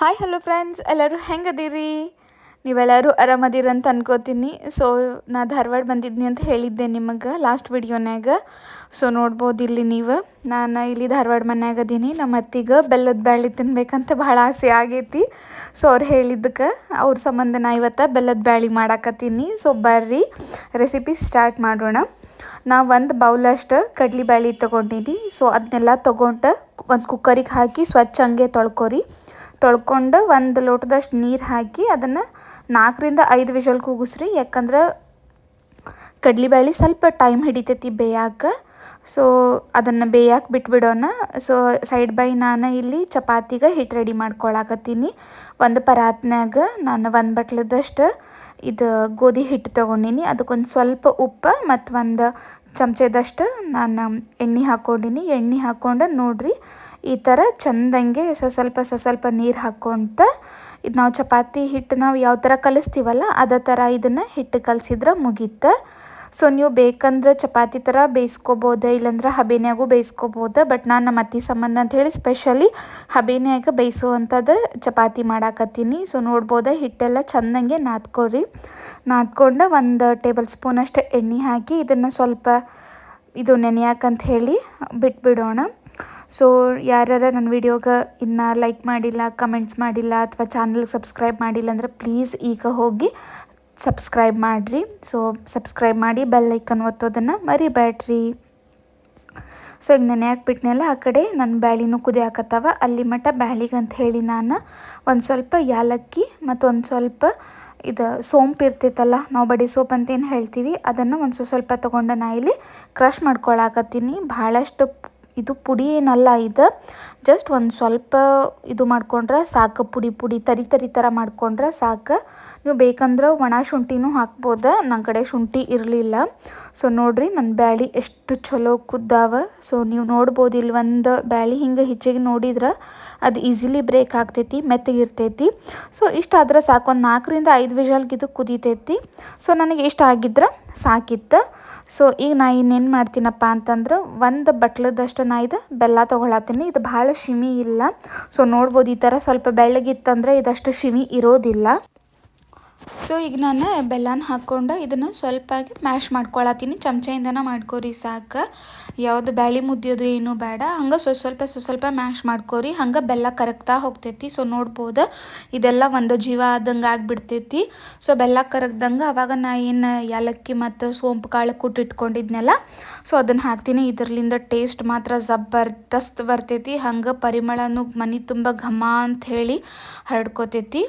Hi hello friends ಎಲ್ಲರೂ ಹೆಂಗದೀರಿ? ನೀವೆಲ್ಲರೂ ಆರಾಮದಿರಂತ ಅನ್ಕೋತೀನಿ. ಸೊ ನಾ ಧಾರವಾಡ ಬಂದಿದ್ನಿ ಅಂತ ಹೇಳಿದ್ದೆ ನಿಮಗೆ ಲಾಸ್ಟ್ ವಿಡಿಯೋನ್ಯಾಗ. ಸೊ ನೋಡ್ಬೋದು ಇಲ್ಲಿ ನೀವು. ನಾನು ಇಲ್ಲಿ ಧಾರವಾಡ ಮನ್ಯಾಗ ಅದೀನಿ. ನಮ್ಮ ಅತ್ತಿಗೆ ಬೆಲ್ಲದ ಬ್ಯಾಳಿ ತಿನ್ಬೇಕಂತ ಭಾಳ ಆಸೆ ಆಗೈತಿ. ಸೊ ಅವ್ರು ಹೇಳಿದ್ದಕ್ಕೆ, ಅವ್ರ ಸಂಬಂಧ ನಾ ಇವತ್ತು ಬೆಲ್ಲದ ಬ್ಯಾಳಿ ಮಾಡಾಕತ್ತೀನಿ. ಸೊ ಬರ್ರಿ ರೆಸಿಪಿ ಸ್ಟಾರ್ಟ್ ಮಾಡೋಣ. ನಾ ಒಂದು ಬೌಲಷ್ಟು ಕಡ್ಲಿ ಬ್ಯಾಳಿ ತೊಗೊಂಡಿನಿ. ಸೊ ಅದನ್ನೆಲ್ಲ ತೊಗೊಂಡು ಒಂದು ಕುಕ್ಕರಿಗೆ ಹಾಕಿ ಸ್ವಚ್ಛ ಹಂಗೆ ತೊಳ್ಕೊರಿ. ತೊಳ್ಕೊಂಡು ಒಂದು ಲೋಟದಷ್ಟು ನೀರು ಹಾಕಿ ಅದನ್ನು ನಾಲ್ಕರಿಂದ ಐದು ವಿಷಲ್ ಕೂಗಿಸ್ರಿ. ಯಾಕಂದ್ರೆ ಕಡ್ಲಿಬ್ಯಾಳಿ ಸ್ವಲ್ಪ ಟೈಮ್ ಹಿಡಿತೈತಿ ಬೇಯಕ್ಕೆ ಸೊ ಅದನ್ನು ಬೇಯಕ್ಕೆ ಬಿಟ್ಬಿಡೋಣ. ಸೊ ಸೈಡ್ ಬೈ ನಾನು ಇಲ್ಲಿ ಚಪಾತಿಗೆ ಹಿಟ್ಟು ರೆಡಿ ಮಾಡ್ಕೊಳಕತ್ತೀನಿ. ಒಂದು ಪರಾತ್ನಾಗ ನಾನು ಒಂದು ಬಟ್ಲದಷ್ಟು ಇದು ಗೋಧಿ ಹಿಟ್ಟು ತೊಗೊಂಡಿನಿ. ಅದಕ್ಕೊಂದು ಸ್ವಲ್ಪ ಉಪ್ಪು ಮತ್ತು ಒಂದು ಚಮಚದಷ್ಟು ನಾನು ಎಣ್ಣೆ ಹಾಕ್ಕೊಂಡಿನಿ ಎಣ್ಣೆ ಹಾಕ್ಕೊಂಡು ನೋಡಿರಿ ಈ ಥರ ಚೆಂದಂಗೆ ಸ ಸ್ವಲ್ಪ ಸ ಸ್ವಲ್ಪ ನೀರು ಹಾಕ್ಕೊಂತ ಇದು ನಾವು ಚಪಾತಿ ಹಿಟ್ಟು ನಾವು ಯಾವ ಥರ ಕಲಿಸ್ತೀವಲ್ಲ ಅದೇ ಥರ ಇದನ್ನು ಹಿಟ್ಟು ಕಲಸಿದ್ರೆ ಮುಗೀತು. ಸೊ ನೀವು ಬೇಕಂದ್ರೆ ಚಪಾತಿ ಥರ ಬೇಯಿಸ್ಕೋಬೋದು ಇಲ್ಲಾಂದ್ರೆ ಹಬೆನ್ಯಾಗೂ ಬೇಯಿಸ್ಕೋಬೋದು ಬಟ್ ನಾನು ನಮ್ಮ ಅತ್ತಿ ಸಂಬಂಧ ಅಂತ ಹೇಳಿ ಸ್ಪೆಷಲಿ ಹಬೇನ್ಯಾಗ ಬೇಯಿಸುವಂಥದ್ದು ಚಪಾತಿ ಮಾಡಾಕತ್ತೀನಿ. ಸೊ ನೋಡ್ಬೋದು ಹಿಟ್ಟೆಲ್ಲ ಚೆಂದಂಗೆ ನಾದ್ಕೊರಿ ನಾದ್ಕೊಂಡು ಒಂದು ಟೇಬಲ್ ಸ್ಪೂನಷ್ಟು ಎಣ್ಣೆ ಹಾಕಿ ಇದನ್ನು ಸ್ವಲ್ಪ ಇದು ನೆನೆಯಾಕಂತ ಹೇಳಿ ಬಿಟ್ಬಿಡೋಣ. ಸೊ ಯಾರ್ಯಾರ ನನ್ನ ವಿಡಿಯೋಗೆ ಇನ್ನು ಲೈಕ್ ಮಾಡಿಲ್ಲ ಕಮೆಂಟ್ಸ್ ಮಾಡಿಲ್ಲ ಅಥವಾ ಚಾನಲ್ಗೆ ಸಬ್ಸ್ಕ್ರೈಬ್ ಮಾಡಿಲ್ಲ ಅಂದ್ರೆ ಪ್ಲೀಸ್ ಈಗ ಹೋಗಿ ಸಬ್ಸ್ಕ್ರೈಬ್ ಮಾಡಿರಿ. ಸೊ ಸಬ್ಸ್ಕ್ರೈಬ್ ಮಾಡಿ ಬೆಲ್ ಐಕನ್ ಒತ್ತೋದನ್ನು ಮರಿಬೇಡ್ರಿ ಸೊ ಈಗ ನೆನೆ ಬಿಟ್ನೆಲ್ಲ ಆ ಕಡೆ ನನ್ನ ಬ್ಯಾಳಿನೂ ಕುದಿಯಾಕತ್ತವ ಅಲ್ಲಿ ಮಟ್ಟ ಬ್ಯಾಳಿಗೆ ಅಂತ ಹೇಳಿ ನಾನು ಒಂದು ಸ್ವಲ್ಪ ಯಾಲಕ್ಕಿ ಮತ್ತು ಒಂದು ಸ್ವಲ್ಪ ಇದು ಸೋಂಪು ಇರ್ತೈತಲ್ಲ ನಾವು ಬಡಿ ಸೋಪ್ ಅಂತೇನು ಹೇಳ್ತೀವಿ, ಅದನ್ನು ಒಂದು ಸ್ವಲ್ಪ ತೊಗೊಂಡು ನಾ ಇಲ್ಲಿ ಕ್ರಷ್ ಮಾಡ್ಕೊಳಕತ್ತೀನಿ. ಭಾಳಷ್ಟು ಇದು ಪುಡಿ ಏನಲ್ಲ ಇದು. ಜಸ್ಟ್ ಒಂದು ಸ್ವಲ್ಪ ಇದು ಮಾಡ್ಕೊಂಡ್ರೆ ಸಾಕು, ಪುಡಿ ಪುಡಿ ತರಿ ತರಿ ಥರ ಮಾಡ್ಕೊಂಡ್ರೆ ಸಾಕು. ನೀವು ಬೇಕಂದ್ರೆ ಒಣ ಶುಂಠಿನೂ ಹಾಕ್ಬೋದು ನನ್ನ ಕಡೆ ಶುಂಠಿ ಇರಲಿಲ್ಲ. ಸೊ ನೋಡಿರಿ ನನ್ನ ಬ್ಯಾಳಿ ಎಷ್ಟು ಚಲೋ ಕುದ್ದಾವ. ಸೊ ನೀವು ನೋಡ್ಬೋದು ಇಲ್ಲಿ ಒಂದು ಬ್ಯಾಳಿ ಹಿಂಗೆ ಹೆಚ್ಚಿಗೆ ನೋಡಿದ್ರೆ ಅದು ಈಸಿಲಿ ಬ್ರೇಕ್ ಆಗ್ತೈತಿ, ಮೆತ್ತಗಿರ್ತೈತಿ. ಸೊ ಇಷ್ಟ ಆದ್ರೆ ಸಾಕು, ಒಂದು ನಾಲ್ಕರಿಂದ ಐದು ವಿಷಲ್ಗೆ ಇದು ಕುದೀತೈತಿ. ಸೊ ನನಗೆ ಇಷ್ಟ ಆಗಿದ್ರೆ ಸಾಕಿತ್ತು. ಸೊ ಈಗ ನಾ ಇನ್ನೇನು ಮಾಡ್ತೀನಪ್ಪ ಅಂತಂದ್ರೆ ಒಂದು ಬಟ್ಲದಷ್ಟು ನಾ ಇದು ಬೆಲ್ಲ ತೊಗೊಳತ್ತೀನಿ. ಇದು ಭಾಳ ಶಿಮಿ ಇಲ್ಲ. ಸೊ ನೋಡ್ಬೋದು ಈ ಥರ ಸ್ವಲ್ಪ ಬೆಳ್ಳಗಿತ್ತಂದರೆ ಇದಷ್ಟು ಶಿಮಿ ಇರೋದಿಲ್ಲ. ಸೊ ಈಗ ನಾನು ಬೆಲ್ಲನ ಹಾಕ್ಕೊಂಡು ಇದನ್ನು ಸ್ವಲ್ಪ ಮ್ಯಾಶ್ ಮಾಡ್ಕೊಳತ್ತೀನಿ. ಚಮಚೆಯಿಂದನ ಮಾಡ್ಕೋರಿ ಸಾಕು. ಯಾವುದು ಬ್ಯಾಳಿ ಮುದ್ದಿಯೋದು ಏನೂ ಬೇಡ ಹಂಗೆ ಸ್ವಲ್ಪ ಸ್ವಲ್ಪ ಸ್ವಲ್ಪ ಸ್ವಲ್ಪ ಮ್ಯಾಶ್ ಮಾಡ್ಕೋರಿ. ಹಂಗೆ ಬೆಲ್ಲ ಕರಗ್ತಾ ಹೋಗ್ತೈತಿ. ಸೊ ನೋಡ್ಬೋದು. ಇದೆಲ್ಲ ಒಂದು ಜೀವ ಆದಂಗೆ ಆಗಿಬಿಡ್ತೈತಿ. ಸೊ ಬೆಲ್ಲ ಕರಗ್ದಂಗೆ ಅವಾಗ ನಾ ಏನು ಏಲಕ್ಕಿ ಮತ್ತು ಸೋಂಪು ಕಾಳು ಕುಟ್ಟಿಟ್ಕೊಂಡಿದ್ನೆಲ್ಲ ಸೊ ಅದನ್ನು ಹಾಕ್ತೀನಿ. ಇದರ್ಲಿಂದ ಟೇಸ್ಟ್ ಮಾತ್ರ ಜಬರ್ದಸ್ತ್ ಬರ್ತೈತಿ. ಹಂಗೆ ಪರಿಮಳನೂ ಮನೆ ತುಂಬ ಘಮ ಅಂತ ಹೇಳಿ ಹರಡ್ಕೋತೈತಿ.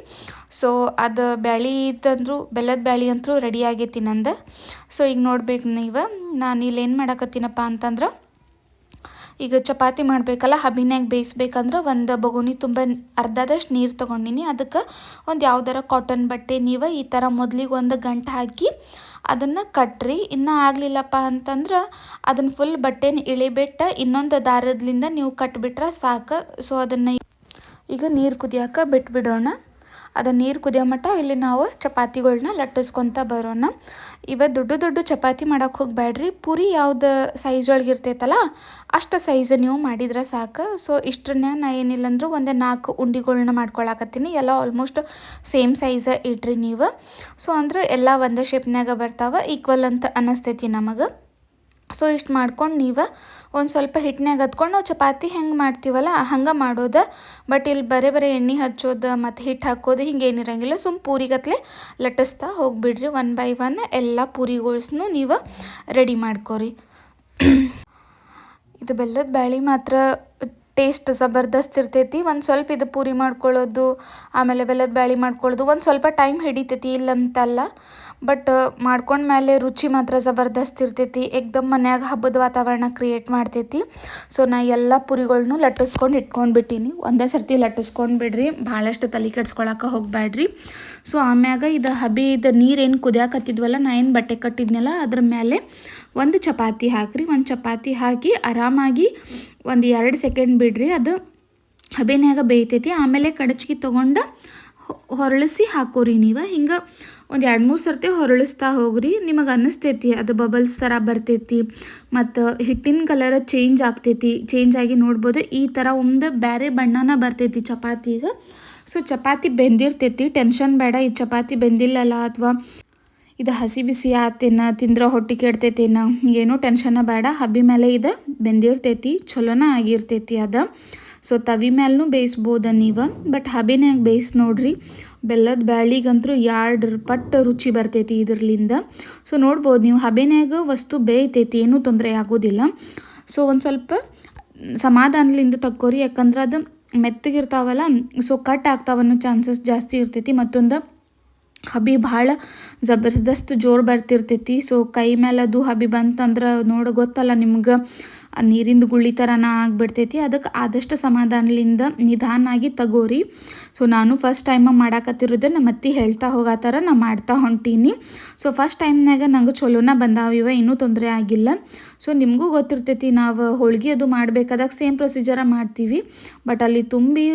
ಸೊ ಅದು ಬ್ಯಾಳಿ ಇತ್ತಂದ್ರು ಬೆಲ್ಲದ ಬ್ಯಾಳಿ ಅಂತೂ ರೆಡಿ ಆಗೈತಿ ನಂದು. ಸೊ ಈಗ ನೋಡ್ಬೇಕು ನೀವು. ನಾನು ಇಲ್ಲಿ ಏನು ಮಾಡಕತ್ತೀನಪ್ಪ ಅಂತಂದ್ರೆ, ಈಗ ಚಪಾತಿ ಮಾಡಬೇಕಲ್ಲ ಹಬಿನ್ಯಾಗ ಬೇಯಿಸ್ಬೇಕಂದ್ರೆ ಒಂದು ಬಗುಣಿ ತುಂಬ ಅರ್ಧದಷ್ಟು ನೀರು ತೊಗೊಂಡಿನಿ. ಅದಕ್ಕೆ ಒಂದು ಯಾವ್ದಾರ ಕಾಟನ್ ಬಟ್ಟೆ ನೀವು ಈ ಥರ ಮೊದಲಿಗೆ ಒಂದು ಗಂಟೆ ಹಾಕಿ ಅದನ್ನು ಕಟ್ರಿ. ಇನ್ನೂ ಆಗಲಿಲ್ಲಪ್ಪ ಅಂತಂದ್ರೆ ಅದನ್ನು ಫುಲ್ ಬಟ್ಟೆನ ಇಳಿಬಿಟ್ಟು ಇನ್ನೊಂದು ದಾರದಿಂದ ನೀವು ಕಟ್ಬಿಟ್ರೆ ಸಾಕು. ಸೊ ಅದನ್ನು ಈಗ ನೀರು ಕುದಿಯೋಕೆ ಬಿಟ್ಬಿಡೋಣ. ಅದು ನೀರು ಕುದಿಯೋ ಮಟ್ಟ ಇಲ್ಲಿ ನಾವು ಚಪಾತಿಗಳನ್ನ ಲಟ್ಟಿಸ್ಕೊತ ಬರೋಣ. ಇವ ದೊಡ್ಡ ದೊಡ್ಡ ಚಪಾತಿ ಮಾಡೋಕೆ ಹೋಗಬೇಡ್ರಿ ಪೂರಿ ಯಾವ್ದು ಸೈಜ್ ಒಳಗೆ ಇರ್ತೈತಲ್ಲ, ಅಷ್ಟು ಸೈಜ್ ನೀವು ಮಾಡಿದ್ರೆ ಸಾಕು. ಸೊ ಇಷ್ಟನ್ನ ನಾ ಏನಿಲ್ಲ ಅಂದರೂ ಒಂದು ನಾಲ್ಕು ಉಂಡಿಗಳನ್ನ ಮಾಡ್ಕೊಳಕತ್ತೀನಿ. ಎಲ್ಲ ಆಲ್ಮೋಸ್ಟ್ ಸೇಮ್ ಸೈಜ ಇಡ್ರಿ ನೀವು. ಸೊ ಅಂದ್ರೆ ಎಲ್ಲ ಒಂದೇ ಶೇಪ್ನಾಗ ಬರ್ತಾವೆ ಈಕ್ವಲ್ ಅಂತ ಅನ್ನಿಸ್ತೈತಿ ನಮಗೆ. ಸೊ ಇಷ್ಟು ಮಾಡ್ಕೊಂಡು ನೀವು ಒಂದು ಸ್ವಲ್ಪ ಹಿಟ್ಟಿನಾಗ ಹತ್ಕೊಂಡು ನಾವು ಚಪಾತಿ ಹೆಂಗೆ ಮಾಡ್ತೀವಲ್ಲ, ಹಂಗೆ ಮಾಡೋದು. ಬಟ್ ಇಲ್ಲಿ ಬರೀ ಬರೀ ಎಣ್ಣೆ ಹಚ್ಚೋದು ಮತ್ತು ಹಿಟ್ಟು ಹಾಕೋದು ಹಿಂಗೆ ಏನಿರಂಗಿಲ್ಲ ಸುಮ್ಮ ಪೂರಿಗತ್ಲೆ ಲಟ್ಟಿಸ್ತಾ ಹೋಗಿಬಿಡ್ರಿ ಒನ್ ಬೈ ಒನ್ ಎಲ್ಲ ಪೂರಿಗಳ್ಸ್ನು ನೀವು ರೆಡಿ ಮಾಡ್ಕೋರಿ. ಇದು ಬೆಲ್ಲದ ಬ್ಯಾಳಿ ಮಾತ್ರ ಟೇಸ್ಟ್ ಜಬರ್ದಸ್ತ್ ಇರ್ತೈತಿ. ಒಂದು ಸ್ವಲ್ಪ ಇದು ಪೂರಿ ಮಾಡ್ಕೊಳ್ಳೋದು ಆಮೇಲೆ ಬೆಲ್ಲದ ಬ್ಯಾಳಿ ಮಾಡ್ಕೊಳ್ಳೋದು ಒಂದು ಸ್ವಲ್ಪ ಟೈಮ್ ಹಿಡಿತೈತಿ ಇಲ್ಲಂತಲ್ಲ. ಬಟ್ ಮಾಡ್ಕೊಂಡ್ಮೇಲೆ ರುಚಿ ಮಾತ್ರ ಜಬರ್ದಸ್ತ್ ಇರ್ತೈತಿ. ಏಕ್ದಮ್ ಮನ್ಯಾಗ ಹಬ್ಬದ ವಾತಾವರಣ ಕ್ರಿಯೇಟ್ ಮಾಡ್ತೈತಿ. ಸೊ ನಾ ಎಲ್ಲ ಪುರಿಗಳ್ನು ಲಟ್ಟಿಸ್ಕೊಂಡು ಇಟ್ಕೊಂಡು ಬಿಟ್ಟೀನಿ. ಒಂದೇ ಸರ್ತಿ ಲಟ್ಟಿಸ್ಕೊಂಡು ಬಿಡ್ರಿ. ಭಾಳಷ್ಟು ತಲೆ ಕೆಡ್ಸ್ಕೊಳಕ್ಕೆ ಹೋಗಬೇಡ್ರಿ ಸೊ ಆಮ್ಯಾಗ ಇದು ಹಬಿ ಇದು ನೀರೇನು ಕುದಿಯಾಕತ್ತಿದ್ವಲ್ಲ, ನಾ ಏನು ಬಟ್ಟೆ ಕಟ್ಟಿದ್ನಲ್ಲ, ಅದ್ರ ಮೇಲೆ ಒಂದು ಚಪಾತಿ ಹಾಕ್ರಿ. ಒಂದು ಚಪಾತಿ ಹಾಕಿ ಆರಾಮಾಗಿ ಒಂದು ಎರಡು ಸೆಕೆಂಡ್ ಬಿಡ್ರಿ. ಅದು ಹಬೆನ್ಯಾಗ ಬೇಯ್ತೈತಿ. ಆಮೇಲೆ ಕಡಚ್ಗಿ ತೊಗೊಂಡು ಹೊರಳಿಸಿ ಹಾಕೋರಿ ನೀವು. ಹಿಂಗೆ ಒಂದು ಎರಡು ಮೂರು ಸರ್ತಿ ಹೊರಳಿಸ್ತಾ ಹೋಗ್ರಿ. ನಿಮಗೆ ಅನ್ನಿಸ್ತೈತಿ, ಅದು ಬಬಲ್ಸ್ ಥರ ಬರ್ತೈತಿ, ಮತ್ತು ಹಿಟ್ಟಿನ ಕಲರ್ ಚೇಂಜ್ ಆಗ್ತೈತಿ ಚೇಂಜ್ ಆಗಿ ನೋಡ್ಬೋದು. ಈ ಥರ ಒಂದು ಬೇರೆ ಬಣ್ಣನ ಬರ್ತೈತಿ ಚಪಾತಿಗೆ. ಸೊ ಚಪಾತಿ ಬೆಂದಿರ್ತೈತಿ ಟೆನ್ಷನ್ ಬೇಡ. ಈ ಚಪಾತಿ ಬೆಂದಿಲ್ಲಲ್ಲ ಅಥವಾ ಇದು ಹಸಿ ಬಿಸಿ ಆತೇನ, ತಿಂದ್ರೆ ಹೊಟ್ಟೆ ಕೆಡ್ತೈತೇನ ಏನೂ ಟೆನ್ಷನ ಬೇಡ. ಹಬ್ಬಿ ಮೇಲೆ ಇದು ಬೆಂದಿರ್ತೈತಿ ಚಲೋನ ಆಗಿರ್ತೈತಿ ಅದು. ಸೊ ತವಿ ಮೇಲೂ ಬೇಯಿಸ್ಬೋದ ನೀವು? ಬಟ್ ಹಬಿನಾಗ ಬೇಯಿಸಿ ನೋಡ್ರಿ. ಬೆಲ್ಲದ ಬ್ಯಾಳಿಗಂತೂ ಎರಡು ಪಟ್ಟು ರುಚಿ ಬರ್ತೈತಿ ಇದ್ರಲಿಂದ. ಸೊ ನೋಡ್ಬೋದು ನೀವು ಹಬೆನ್ಯಾಗ ವಸ್ತು ಬೇಯ್ತೈತಿ, ಏನೂ ತೊಂದರೆ ಆಗೋದಿಲ್ಲ. ಸೊ ಒಂದು ಸ್ವಲ್ಪ ಸಮಾಧಾನದಿಂದ ತಕ್ಕೋರಿ, ಯಾಕಂದ್ರೆ ಅದು ಮೆತ್ತಗಿರ್ತಾವಲ್ಲ ಸೊ ಕಟ್ ಆಗ್ತಾವನ್ನೋ ಚಾನ್ಸಸ್ ಜಾಸ್ತಿ ಇರ್ತೈತಿ. ಮತ್ತೊಂದು ಹಬಿ ಭಾಳ ಜಬರ್ದಸ್ತ್ ಜೋರು ಬರ್ತಿರ್ತೈತಿ. ಸೊ ಕೈ ಮೇಲೆ ಅದು ಹಬಿ ಬಂತಂದ್ರೆ, ನೋಡು ಗೊತ್ತಲ್ಲ ನಿಮ್ಗೆ ನೀರಿಂದು ಗುಳಿ ಥರನ ಆಗಿಬಿಡ್ತೈತಿ. ಅದಕ್ಕೆ ಆದಷ್ಟು ಸಮಾಧಾನದಿಂದ ನಿಧಾನಾಗಿ ತಗೋರಿ. ಸೊ ನಾನು ಫಸ್ಟ್ ಟೈಮ್ ಮಾಡಾಕತ್ತಿರೋದು ನಮ್ಮ ಅತ್ತಿ ಹೇಳ್ತಾ ಹೋಗೋ ಥರ ನಾ ಮಾಡ್ತಾ ಹೊಂಟೀನಿ. ಸೊ ಫಸ್ಟ್ ಟೈಮ್ನಾಗ ನಂಗೆ ಚಲೋನ ಬಂದಾವ ಇವ, ಇನ್ನೂ ತೊಂದರೆ ಆಗಿಲ್ಲ. ಸೊ ನಿಮಗೂ ಗೊತ್ತಿರ್ತೈತಿ ನಾವು ಹೋಳ್ಗೆ ಅದು ಮಾಡಬೇಕಾದಾಗ ಸೇಮ್ ಪ್ರೊಸೀಜರ ಮಾಡ್ತೀವಿ. ಬಟ್ ಅಲ್ಲಿ ತುಂಬಿ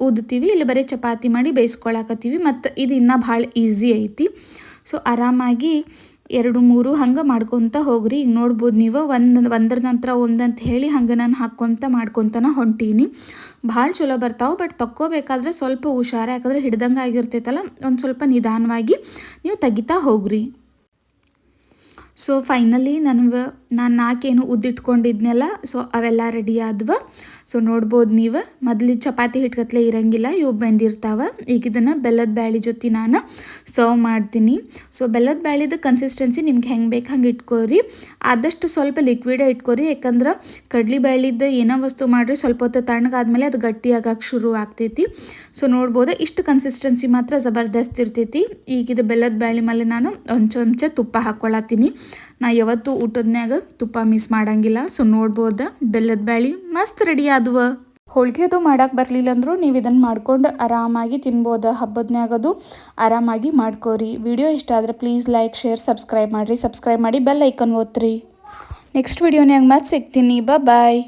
ಊದ್ತೀವಿ ಇಲ್ಲಿ ಬರೀ ಚಪಾತಿ ಮಾಡಿ ಬೇಯಿಸ್ಕೊಳಕತ್ತೀವಿ. ಮತ್ತು ಇದು ಇನ್ನೂ ಭಾಳ ಈಸಿ ಐತಿ. ಸೊ ಆರಾಮಾಗಿ ಎರಡು ಮೂರು ಹಂಗೆ ಮಾಡ್ಕೊತ ಹೋಗ್ರಿ. ಈಗ ನೋಡ್ಬೋದು ನೀವು ಒಂದು, ಒಂದ್ರ ನಂತರ ಒಂದಂತ ಹೇಳಿ ಹಂಗೆ ನಾನು ಹಾಕ್ಕೊತ ಮಾಡ್ಕೊತನ ಹೊಂಟೀನಿ. ಭಾಳ ಚಲೋ ಬರ್ತಾವೆ ಬಟ್ ತಕ್ಕೋಬೇಕಾದ್ರೆ ಸ್ವಲ್ಪ ಹುಷಾರು. ಯಾಕಂದ್ರೆ ಹಿಡ್ದಂಗೆ ಆಗಿರ್ತೈತಲ್ಲ, ಒಂದು ಸ್ವಲ್ಪ ನಿಧಾನವಾಗಿ ನೀವು ತೆಗಿತಾ ಹೋಗ್ರಿ. ಸೊ ಫೈನಲಿ ನನಗೆ ನಾನು ನಾಲ್ಕೇನು ಉದ್ದಿಟ್ಕೊಂಡಿದ್ನೆಲ್ಲ ಸೊ ಅವೆಲ್ಲ ರೆಡಿ ಆದ್ವ. ಸೊ ನೋಡ್ಬೋದು ನೀವು. ಮೊದಲು ಚಪಾತಿ ಹಿಟ್ಕತ್ಲೆ ಇರಂಗಿಲ್ಲ, ಇವು ಬೆಂದಿರ್ತಾವೆ. ಈಗ ಇದನ್ನು ಬೆಲ್ಲದ ಬ್ಯಾಳಿ ಜೊತೆ ನಾನು ಸರ್ವ್ ಮಾಡ್ತೀನಿ. ಸೊ ಬೆಲ್ಲದ ಬ್ಯಾಳಿದ ಕನ್ಸಿಸ್ಟೆನ್ಸಿ ನಿಮ್ಗೆ ಹೆಂಗೆ ಬೇಕು ಹಂಗೆ ಇಟ್ಕೋರಿ. ಆದಷ್ಟು ಸ್ವಲ್ಪ ಲಿಕ್ವಿಡೇ ಇಟ್ಕೋರಿ. ಯಾಕಂದ್ರೆ ಕಡ್ಲಿ ಬ್ಯಾಳಿದ ಏನೋ ವಸ್ತು ಮಾಡಿರಿ ಸ್ವಲ್ಪ ಹೊತ್ತು ತಣ್ಣಗಾದ್ಮೇಲೆ ಅದು ಗಟ್ಟಿ ಶುರು ಆಗ್ತೈತಿ. ಸೊ ನೋಡ್ಬೋದು, ಇಷ್ಟು ಕನ್ಸಿಸ್ಟೆನ್ಸಿ ಮಾತ್ರ ಜಬರ್ದಸ್ತ್ ಇರ್ತೈತಿ. ಈಗ ಬೆಲ್ಲದ ಬ್ಯಾಳಿ ಮೇಲೆ ನಾನು ಒಂದು ಚಮಚ ತುಪ್ಪ ಹಾಕ್ಕೊಳತ್ತೀನಿ ನಾ ಯಾವತ್ತೂ ಊಟದ್ನ್ಯಾಗ ತುಪ್ಪ ಮಿಸ್ ಮಾಡಂಗಿಲ್ಲ. ಸೊ ನೋಡ್ಬೋದು, ಬೆಲ್ಲದ ಬ್ಯಾಳಿ ಮಸ್ತ್ ರೆಡಿ ಆದವ. ಹೋಳಿಗೆದು ಅದು ಬರಲಿಲ್ಲ ಅಂದರೂ ನೀವು ಇದನ್ನು ಮಾಡ್ಕೊಂಡು ಆರಾಮಾಗಿ ತಿನ್ಬೋದು ಹಬ್ಬದ್ನ್ಯಾಗದು ಆರಾಮಾಗಿ ಮಾಡ್ಕೋರಿ. ವಿಡಿಯೋ ಇಷ್ಟ ಆದರೆ ಪ್ಲೀಸ್ ಲೈಕ್ ಶೇರ್ ಸಬ್ಸ್ಕ್ರೈಬ್ ಮಾಡಿರಿ. ಸಬ್ಸ್ಕ್ರೈಬ್ ಮಾಡಿ ಬೆಲ್ ಐಕನ್ ಓದ್ರಿ ನೆಕ್ಸ್ಟ್ ವಿಡಿಯೋನ್ಯಾಗ ಮತ್ತೆ ಸಿಗ್ತೀನಿ. ಬಾಯ್